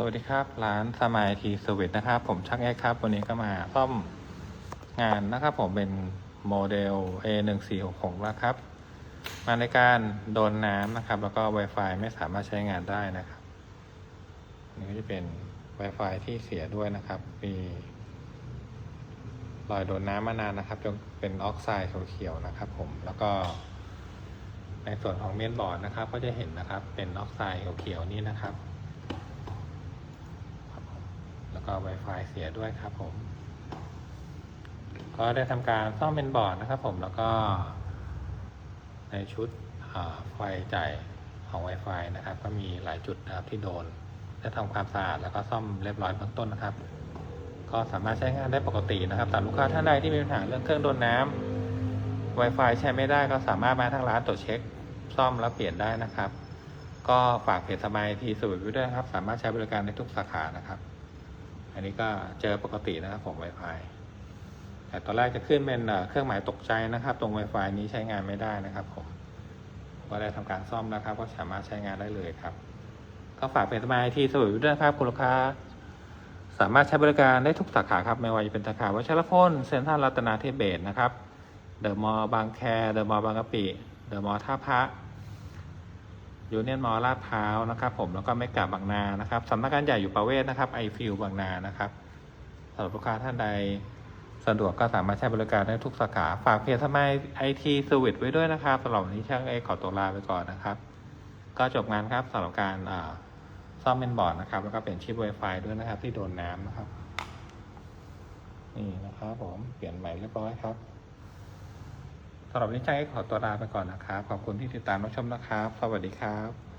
สวัสดีครับ ร้านสมายทีสวิตนะครับ ผมช่างแอร์ครับ วันนี้ก็มาซ่อมงานนะครับ ผมเป็นโมเดล A1466 นะครับ มาในการโดนน้ำนะครับ แล้วก็ Wi-Fi ไม่สามารถใช้งานได้นะครับ นี่ก็จะเป็น Wi-Fi ที่เสียด้วยนะครับมีรอยโดนน้ำมานานนะครับจนเป็นออกไซด์เขียวๆนะครับ ผมแล้วก็ ในส่วนของเมนบอร์ดนะครับ ก็จะเห็นนะครับ เป็นออกไซด์เขียวๆนี่นะครับ ก็ Wi-Fi เสียด้วยครับผม ก็ได้ทำการซ่อมเป็นบอร์ดนะครับผมแล้วก็ในชุดไฟจ่ายของ Wi-Fi นะครับ ก็มีหลายจุดนะครับที่โดน ได้ทำความสะอาดแล้วก็ซ่อมเรียบร้อยเบื้องต้นนะครับ ก็สามารถใช้งานได้ปกตินะครับแต่ลูกค้าท่านใดที่มีปัญหาเรื่องเครื่องโดนน้ำ Wi-Fi ใช้ไม่ได้ก็สามารถมาทางร้านตรวจเช็ค ซ่อมแล้วเปลี่ยนได้นะครับ ก็ฝากเพจสบายทีสวิตไว้ด้วยนะครับ สามารถใช้บริการในทุกสาขานะครับ อันนี้ก็เจอปกตินะครับผม Wi-Fi แต่ตอนแรกจะขึ้นเป็นเครื่องหมายตกใจนะครับ ตรง Wi-Fi นี้ใช้งานไม่ได้นะครับผมก็ได้ทำการซ่อมนะครับ ก็สามารถใช้งานได้เลยครับ ก็ฝากเพจสบายทีสวิตไว้ด้วยนะครับคุณลูกค้า สามารถใช้บริการได้ทุกสาขาครับ ไม่ว่าจะเป็นสาขาวัชรพลเซ็นทรัลรัตนาธิเบศนะครับ เดอะมอลล์บางแคเดอะมอลล์บางกะปิ เดอะมอลล์ท่าพระ ยูเนียนมอลลาดพร้าวนะครับ ผมแล้วก็ไม่กาบางนานะครับสำนักงานใหญ่อยู่ประเวศนะครับไอฟิลบางนานะครับสำหรับลูกค้าท่านใดสะดวกก็สามารถใช้บริการได้ทุกสาขา ฝากเพจสมัยไอทีสวิตไว้ด้วยนะครับสำหรับวันนี้ช่างเอขอตัวลาไปก่อนนะครับ ก็จบงานครับสำหรับการซ่อมเมนบอร์ดนะครับ แล้วก็เป็นชิป Wi-Fi ด้วยนะครับ ที่โดนน้ำนะครับ นี่นะครับผมเปลี่ยนใหม่เรียบร้อยครับ สำหรับวันนี้ช่างเอขอตัวลาไปก่อนนะครับ ขอบคุณที่ติดตามรับชมนะครับ สวัสดีครับ